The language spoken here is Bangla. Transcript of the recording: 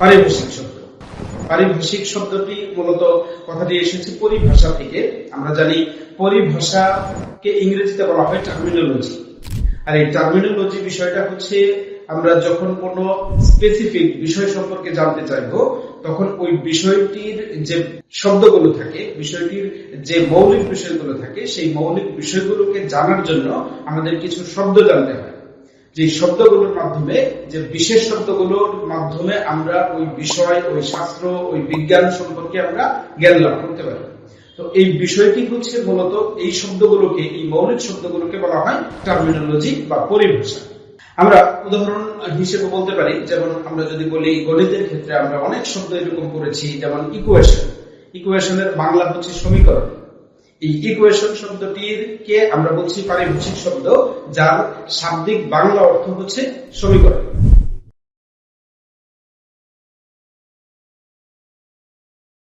পারিভাষিক শব্দ। পারিভাষিক শব্দটি মূলত কথাটি এসেছে পরিভাষা থেকে। আমরা জানি পরিভাষাকে ইংরেজিতে বলা হয় টার্মিনোলজি আর এই টার্মিনোলজি বিষয়টা হচ্ছে আমরা যখন কোনো স্পেসিফিক বিষয় সম্পর্কে জানতে চাইব, তখন ওই বিষয়টির যে শব্দগুলো থাকে, বিষয়টির যে মৌলিক বিষয়গুলো থাকে, সেই মৌলিক বিষয়গুলোকে জানার জন্য আমাদের কিছু শব্দ জানতে হয়। যে শব্দগুলোর মাধ্যমে, যে বিশেষ শব্দগুলোর মাধ্যমে আমরা ওই বিষয়, ওই শাস্ত্র, ওই বিজ্ঞান সম্পর্কে আমরা জ্ঞান লাভ করতে পারি। তো এই বিষয়টি হচ্ছে মূলত এই শব্দগুলোকে, এই মৌলিক শব্দগুলোকে বলা হয় টার্মিনোলজি বা পরিভাষা। আমরা উদাহরণ হিসেবে বলতে পারি, যেমন আমরা যদি বলি, গণিতের ক্ষেত্রে আমরা অনেক শব্দ এরকম করেছি যেমন ইকুয়েশন ইকুয়েশনের বাংলা হচ্ছে সমীকরণ। এই ইকুয়েশন শব্দটির কে আমরা বলছি পারিভাষিক শব্দ যার শাব্দিক বাংলা অর্থ হচ্ছে সমীকরণ।